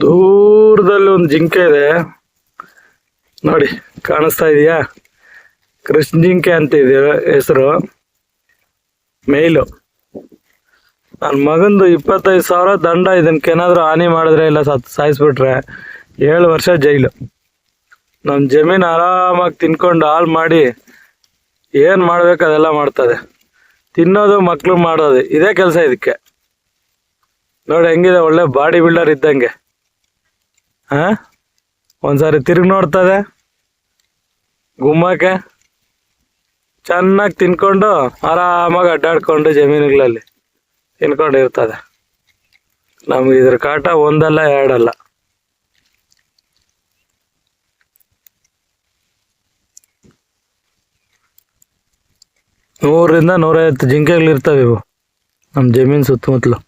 ದೂರದಲ್ಲಿ ಒಂದು ಜಿಂಕೆ ಇದೆ. ನೋಡಿ, ಕಾಣಿಸ್ತಾ ಇದೆಯಾ? ಕೃಷ್ಣ ಜಿಂಕೆ ಅಂತ ಇದೆ ಹೆಸರು. ಮೇಲು. ನನ್ನ ಮಗಂದು ಇಪ್ಪತ್ತೈದು ಸಾವಿರ ದಂಡ ಇದನ್ಕೇನಾದ್ರೂ ಹಾನಿ ಮಾಡಿದ್ರೆ ಇಲ್ಲ ಸತ್, ಸಾಯಿಸ್ಬಿಟ್ರೆ ಏಳು ವರ್ಷ ಜೈಲು. ನಮ್ಮ ಜಮೀನು ಆರಾಮಾಗಿ ತಿನ್ಕೊಂಡು ಹಾಳು ಮಾಡಿ ಏನು ಮಾಡ್ಬೇಕು ಅದೆಲ್ಲ ಮಾಡ್ತದೆ. ತಿನ್ನೋದು ಮಕ್ಕಳು ಮಾಡೋದು, ಇದೇ ಕೆಲಸ ಇದಕ್ಕೆ. ನೋಡಿ, ಹೆಂಗಿದೆ ಒಳ್ಳೆ ಬಾಡಿ ಬಿಲ್ಡರ್ ಇದ್ದಂಗೆ. ಹಾ ಒಂದ್ಸಾರಿ ತಿರುಗಿ ನೋಡ್ತದೆ. ಗುಮ್ಮಕ್ಕೆ. ಚೆನ್ನಾಗಿ ತಿನ್ಕೊಂಡು ಆರಾಮಾಗಿ ಅಡ್ಡಾಡ್ಕೊಂಡು ಜಮೀನುಗಳಲ್ಲಿ ತಿನ್ಕೊಂಡು ಇರ್ತದೆ. ನಮ್ಗೆ ಇದ್ರ ಕಾಟ ಒಂದಲ್ಲ, ಎರಡಲ್ಲ. ನೂರರಿಂದ ನೂರೈವತ್ತು ಜಿಂಕೆಗಳು ಇರ್ತವೆ ಇವು. ನಮ್ಮ ಜಮೀನು ಸುತ್ತಮುತ್ತಲು.